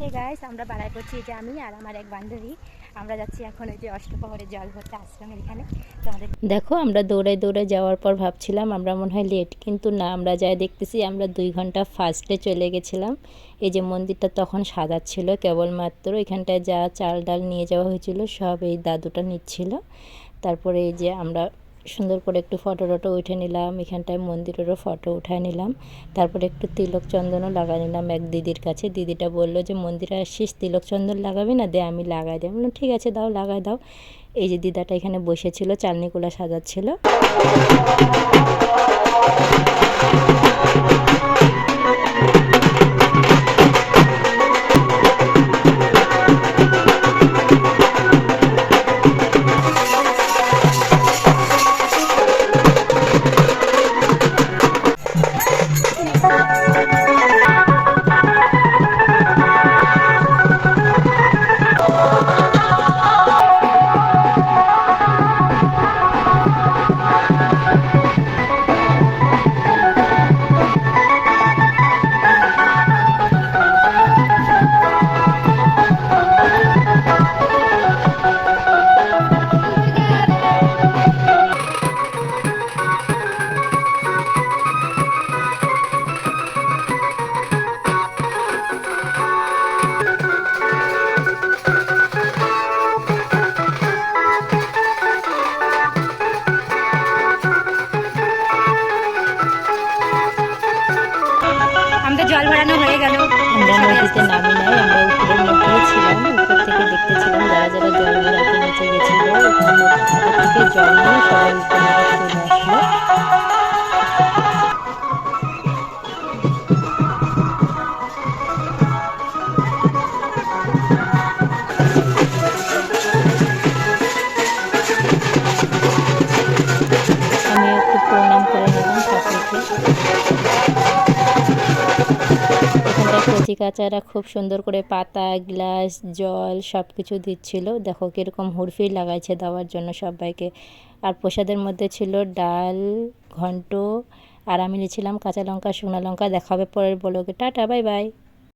Hey guys আমরা বাড়াই করছি যে আমি আর আমার এক বান্ধবী। আমরা যাচ্ছি এখন ওই যে অষ্টপ্রহরে জল ভরতে আশ্রমের এখানে। আমাদের দেখো, আমরা দৌড়ে দৌড়ে যাওয়ার পর ভাবছিলাম, আমরা মনে হয় লেট কিন্তু না, আমরা যাই দেখতেছি আমরা দুই ঘণ্টা ফার্স্টে চলে গেছিলাম। এই যে মন্দিরটা তখন সাদা ছিল কেবলমাত্র এখানটায় যা চাল ডাল নিয়ে যাওয়া হয়েছিল, সব এই দাদুটা নিচ্ছিল। তারপরে এই যে আমরা সুন্দর করে একটু ফটো টটো উঠে নিলাম। এখানটায় মন্দিরেরও ফটো উঠায় নিলাম। তারপরে একটু তিলক চন্দনও লাগাই নিলাম এক দিদির কাছে। দিদিটা বলল যে মন্দিরে আসছিস তিলক চন্দন লাগাবি না? দে আমি লাগাই দিই বললাম, ঠিক আছে দাও লাগাই দাও। এই যে দিদাটা এখানে বসেছিল চালনিকোলা সাজাচ্ছিল। ভরানো হয়ে গেল। আমরা নদীতে নামি নাই আমরা উপরে মধ্যেই ছিলাম উপর থেকে দেখতেছিলাম যারা যারা জল ভরাতে নিচে গেছিল। থেকে জল নিয়ে সবাই কচি কাচারা খুব সুন্দর করে পাতা, গ্লাস, জল সব কিছু দিচ্ছিল। দেখো কীরকম হুড়ফি লাগাইছে দেওয়ার জন্য সবাইকে। আর প্রসাদের মধ্যে ছিল ডাল, ঘন্ট, আর আমি নিয়েছিলাম কাঁচা লঙ্কা, শুকনো লঙ্কা। দেখাবে পরের বলোকে টাটা, বাই বাই।